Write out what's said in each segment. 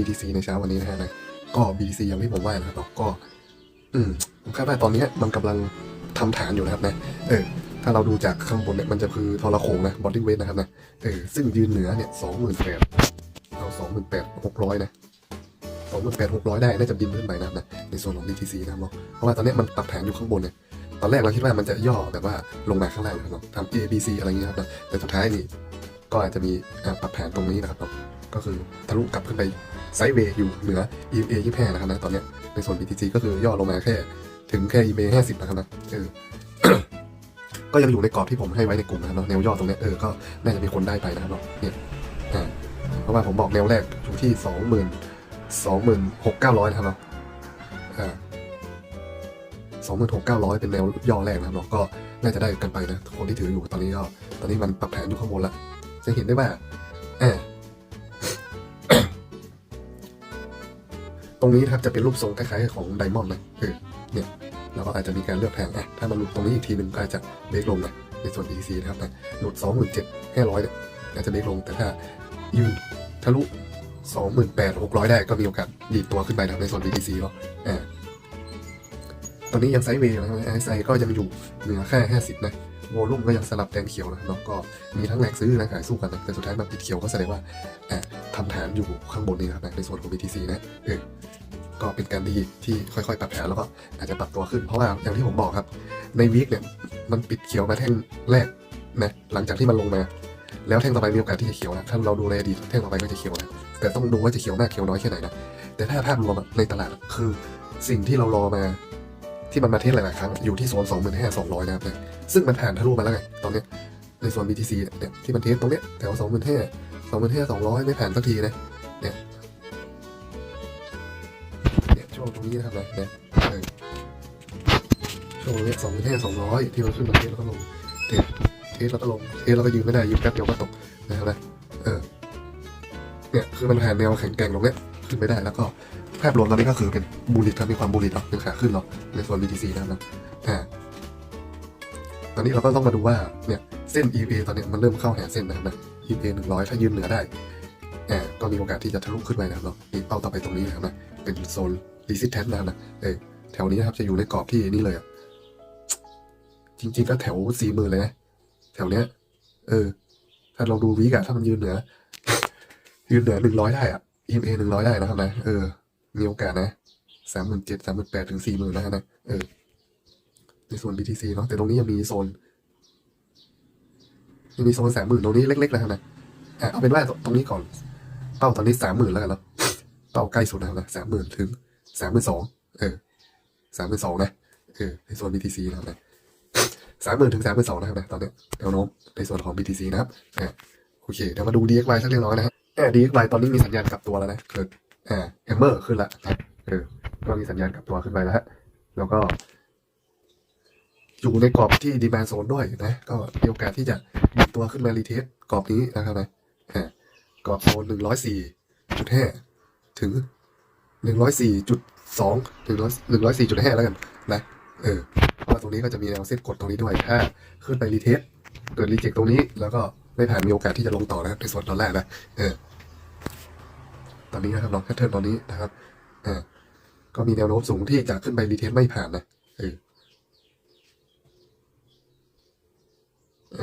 BTC ในเช้าวันนี้นะฮะนะก็ BTC อย่างที่ผมว่านะครับก็ อืมผมคาดว่าตอนนี้มันกำลังทำฐานอยู่นะครับนะเออถ้าเราดูจากข้างบนเนี่ยมันจะคือทรโขงนะบอดี้เวทนะครับนะเออซึ่งยืนเหนือเนี่ยสองหมื่นแปดเอาสองหมื่นแปดหกร้อยนะสองหมื่นแปดหกร้อยได้น่าจะบินขึ้นไปนะครับนะในส่วนของ BTC นะครับเนาะเพราะว่าตอนนี้มันปรับฐานอยู่ข้างบนเนี่ยตอนแรกเราคิดว่ามันจะย่อแบบว่าลงมาข้างล่างนะครับเนาะทำ A B C อะไรอย่างเงี้ยครับนะแต่สุดท้ายนี่ก็อาจจะมีปรับฐานตรงนี้นะครับเนาะก็คือทะลุกลับขึ้นไป ไซด์เวย์อยู่เหนือ EMA 25นะครับนะตอนนี้ในส่วน BTC ก็คือย่อลงมาแค่ถึงแค่ EMA 50นะครับนะเออก็ยังอยู่ในกรอบที่ผมให้ไว้ในกลุ่มนะเนาะแนวย่อตรงนี้เออก็น่าจะมีคนได้ไปนะครับเนาะเนี่ยอ่าเพราะว่าผมบอกแนวแรกอยู่ที่สองหมื่นสองหมื่นหกเก้าร้อยนะครับเนาะอ่าสองหมื่นหกเก้าร้อยเป็นแนวย่อแรกนะครับเนาะก็น่าจะได้กันไปนะคนที่ถืออยู่ตอนนี้ก็ตอนนี้มันปรับแผนอยู่ข้างบนละจะเห็นได้ว่าอ่า ตรงนี้ครับจะเป็นรูปทรงคล้ายๆของไดมอนด์นะเออเนี่ยเราก็อาจจะมีการเลือกแผงอะถ้ามันหลุดตรงนี้อีกทีหนึ่งก็อาจจะเบรกลงนะในส่วน EC นะครับนะหลุด 27,500เนี่ยอาจจะเบรกลงแต่ถ้ายืนทะลุ 28,600 ได้ก็มีโอกาสดีดตัวขึ้นไปนะในส่วน BTC เนาะอ่าตอนนี้ยังไซด์เวย์อยู่นะครับ RSI ก็ยังอยู่เหนือแค่50 นะโวลุ่มก็ยังสลับแดงเขียวนะครับเนาะก็มีทั้งแรงซื้อแรงขายสู้กันนะแต่สุดท้ายมาปิดเขียวก็แสดงว่าอ่า ทำฐานอยู่ข้างบนนี้นะครับในส่วนของ BTC นะเออก็เป็นการดีที่ค่อยๆ ปรับแผนแล้วก็อาจจะปรับตัวขึ้น เพราะว่าอย่างที่ผมบอกครับ ในวีคเนี่ยมันปิดเขียวมาแท่งแรกนะหลังจากที่มันลงมา แล้วแท่งต่อไปมีโอกาสที่จะเขียวนะถ้าเราดูในอดีตแท่งต่อไปก็จะเขียวนะแต่ต้องดูว่าจะเขียวมากเขียวน้อยแค่ไหนนะแต่ถ้าภาพรวมในตลาดคือสิ่งที่เรารอมาที่มันมาเทสหลายๆครั้งอยู่ที่โซนสองหมื่นห้าสองร้อยนะครับเนี่ยซึ่งมันผ่านทะลุมาแล้วไงตอนนี้ในโซน BTC เนี่ยที่มันเทสตรงเนี้ยแถวสองหมื่นห้า สองหมื่นห้าสองร้อยไม่ผ่านสักทีนะเนี่ยเนี่ยช่วงตรงนี้นะครับนะเนี่ยช่วงนี้สองพันห้าสองร้อยที่มันขึ้นมาเทสแล้วก็ลงเทสเทสแล้วก็ลงเทสแล้วก็ยืนไม่ได้ยืนแป๊บเดียวก็ตกนะครับนะเออเนี่ยคือมันผ่านแนวแข็งแกร่งตรงเนี้ยขึ้นไม่ได้แล้วก็ภาพรวมตอนนี้ก็คือเป็นบูลลิตครับมีความบูลลิตเนาะเป็นขาขึ้นเนาะในส่วน BTC นะครับนะอ่าตอนนี้เราก็ต้องมาดูว่าเนี่ยเส้น EVA ตอนเนี้ยมันเริ่มเข้าหาเส้นนะครับนะ EVA หนึ่งร้อยถ้ายืนเหนือได้อ่าก็มีโอกาสที่จะทะลุขึ้นไปนะครับเนาะมีเป้าต่อไปตรงนี้นะครับนะเป็นโซน resistance นะครับนะเออแถวนี้นะครับจะอยู่ในกรอบที่นี่เลยอะจริง ๆ ก็แถวสี่หมื่นเลยนะแถวเนี้ย เออ ถ้าเราดูวีกอะถ้ามันยืนเหนือ ยืนเหนือหนึ่งร้อยได้อะ EMA หนึ่งร้อยได้นะครับนะเออมีโอกาสนะสามหมื่นเจ็ดสามหมื่นแปดถึงสี่หมื่นแล้วนะเออในส่วน BTC เนาะแต่ตรงนี้ยังมีโซน ยังมีโซนสามหมื่นตรงนี้เล็กๆนะครับนะอะเอาเป็นว่าตรงนี้ก่อน เป้าตอนนี้สามหมื่นแล้วกันเนาะเป้าใกล้สุดนะครับนะสามหมื่นถึงสามหมื่นสองเออสามหมื่นสองนะเออในโซน BTC นะครับนะสามหมื่นถึงสามหมื่นสองนะครับนะตอนนี้แนวโน้มในส่วนของ BTC นะครับอ่าโอเคเดี๋ยวมาดู DXY สักเล็กน้อยนะฮะอ่า DXY ตอนนี้มีสัญญาณกลับตัวแล้วนะเกิดอ่าแฮมเมอร์ขึ้นละนะเออก็มีสัญญาณกลับตัวขึ้นไปแล้วฮะแล้วก็ อยู่ในกรอบที่ดีแมนโซนด้วยนะ ก็มีโอกาสที่จะดีดตัวขึ้นมารีเทสกรอบนี้นะครับนะกรอบโซนหนึ่งร้อยสี่จุดห้าถึงหนึ่งร้อยสี่จุดสองถึงร้อยหนึ่งร้อยสี่จุดห้าแล้วกันนะเออเพราะว่าตรงนี้ก็จะมีแนวเส้นกดตรงนี้ด้วยถ้าขึ้นไปรีเทสเกิดรีเจ็คตรงนี้แล้วก็ไม่ผ่านมีโอกาสที่จะลงต่อนะครับในส่วนตอนแรกนะเออตอนนี้นะครับลองแพทเทิร์นตอนนี้นะครับอ่าก็มีแนวโน้มสูงที่จะขึ้นไปรีเทสไม่ผ่านนะ เอออ่า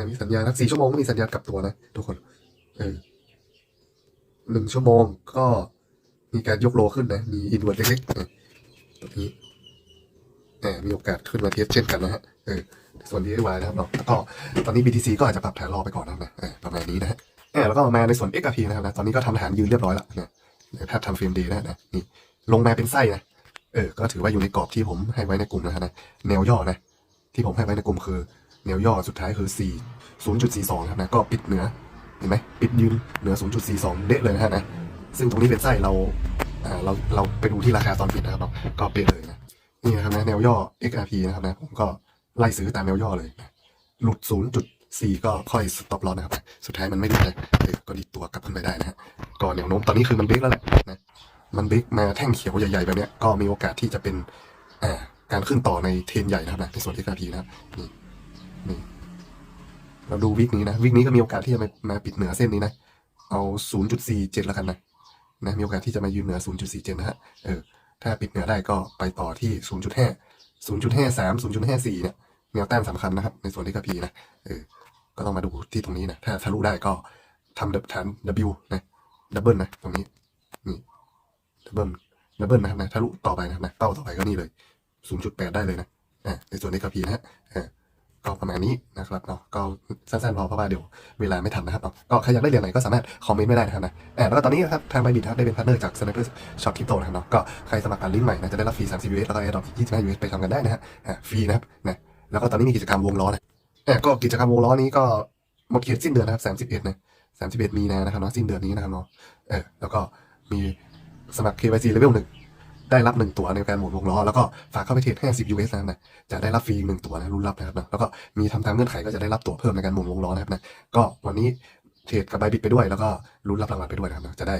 มีสัญญาณนะสี่ชั่วโมงก็มีสัญญาณกลับตัวนะทุกคน เออหนึ่งชั่วโมงก็มีการยกโลขึ้นนะ มีอินเวอร์เล็กๆนะตรงนี้อ่ามีโอกาสขึ้นมาเทสเช่นกันนะฮะเออในส่วน DIY นะครับเนาะแล้วก็ตอนนี้ BTC ก็อาจจะปรับฐานรอไปก่อนนะครับนะเออประมาณนี้นะฮะเออแล้วก็มาในส่วน XRP นะครับนะตอนนี้ก็ทำฐานยืนเรียบร้อยแล้วนะในภาพทำเฟรมดีนะนะนี่ลงมาเป็นไส้นะเออ ก็ถือว่าอยู่ในกรอบที่ผมให้ไว้ในกลุ่มนะฮะนะแนวย่อนะ ที่ผมให้ไว้ในกลุ่มคือ แนวย่อสุดท้ายคือ4 0.42ครับนะก็ปิดเหนือเห็นไหมปิดยืนเหนือ 0.42 เดะเลยนะฮะนะซึ่งตรงนี้เป็นไส้เราอ่าเราเราไปดูที่ราคาตอนปิดนะครับก็เป๊ะเลยนะนี่นะครับนะแนวย่อ XRP นะครับนะผมก็ไล่ซื้อตามแนวย่อเลยนะหลุด 0.4 ก็ค่อยสต็อปลอสนะครับ สุดท้ายมันไม่ดีเลยก็ดีตัวกลับขึ้นไปได้นะฮะก็แนวโน้มตอนนี้คือมันเบรกแล้วแหละนะมันเบรกมาแท่งเขียวใหญ่ๆแบบเนี้ยก็มีโอกาสที่จะเป็นอ่าการขึ้นต่อในเทรนใหญ่นะครับนะในส่วน XRP นะครับนี่ นี่เราดูวิกนี้นะวิกนี้ก็มีโอกาสที่จะมามาปิดเหนือเส้นนี้นะ เอา 0.47 แล้วกันนะนะมีโอกาสที่จะมายืนเหนือ 0.47 นะฮะเออถ้าปิดเหนือได้ก็ไปต่อที่ 0.5 0.53 0.54 เนี่ยแนวแต้มสำคัญนะครับ ในส่วนที่กระพีนะเออก็ต้องมาดูที่ตรงนี้นะถ้าทะลุได้ก็ทำดับฐาน W นะดับเบิลนะตรงนี้นี่ดับเบิลดับเบิลนะครับนะทะลุต่อไปนะครับนะเป้าต่อไปก็นี่เลย 0.8 ได้เลยนะอ่าในส่วนที่กระพีนะฮะเออ ก็ประมาณนี้นะครับเนาะก็สั้นๆพอเพราะว่าเดี๋ยวเวลาไม่ทันนะครับเนาะก็ใครอยากได้เหรียญไหนก็สามารถคอมเมนต์ไม่ได้นะครับนะอ่าแล้วก็ตอนนี้นะครับทางไบบิทครับได้เป็นพาร์ทเนอร์จาก Sniper Shop Crypto นะครับเนาะก็ใครสมัครผ่านลิงก์ใหม่นะจะได้รับฟรี30 US แล้วก็ Airdrop อีก25 US ไปทำกันได้นะฮะฟรีนะครับนะแล้วก็ตอนนี้มีกิจกรรมวงล้อนะอ่าก็กิจกรรมวงล้อนี้ก็หมดเขตสิ้นเดือนนะครับ31นะ31มีนานะครับเนาะสิ้นเดือนนี้นะครับเนาะเออแล้วก็มีสมัคร KYC Level หนึ่ง ได้รับหนึ่งตัวในการหมุนวงล้อ แล้วก็ฝากเข้าไปเทรด50 US นะครับนะจะได้รับฟรีหนึ่งตัวนะรุ่นรับนะครับนะแล้วก็มีทำตามเงื่อนไขก็จะได้รับตั๋วเพิ่มในการหมุนวงล้อนะครับนะก็วันนี้เทรดกับไบบิทไปด้วย แล้วก็ลุ้นรับรางวัลไปด้วยนะครับนะจะได้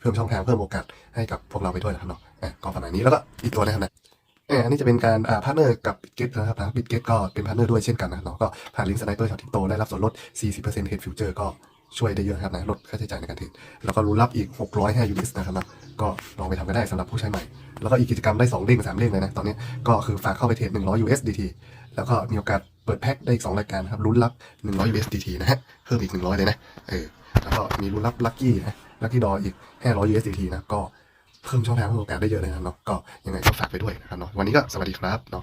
เพิ่มช่องทางเพิ่มโอกาสให้กับพวกเราไปด้วยนะครับเนาะอะก็ประมาณนี้แล้วก็อีกตัวนะครับนะเอออันนี้จะเป็นการพาร์ทเนอร์กับบิ t เกตนะครับนะบิ t เกตก็เป็นพาร์ทเนอร์ด้วยเช่นกันนะเนาะก็ผ่านลิงก์สไนเปอร์ช็อตทิโตได้รับส่วนลด 40%เทรดฟิวเจอร์ก็ ช่วยได้เยอะครับนะลดค่าใช้จ่ายในการเทรดแล้วก็ลุ้นรับอีก 605 US นะครับนะก็ลองไปทำกันได้สำหรับผู้ใช้ใหม่ แล้วก็อีกกิจกรรมได้ 2เด้ง3เด้งเลยนะ ตอนนี้ก็คือฝากเข้าไปเทรด100 USDT แล้วก็มีโอกาสเปิดแพ็คได้อีก 2 รายการครับลุ้นรับ 100 USDT นะฮะเพิ่มอีก 100 เลยนะเออแล้วก็มีลุ้นรับลัคกี้นะลัคกี้ดออีก 500 USDT นะก็เพิ่มช่องทางเพิ่มโอกาสได้เยอะเลยนะเนาะก็ยังไงก็ฝากไปด้วยนะครับเนาะวันนี้ก็สวัสดีครับเนาะ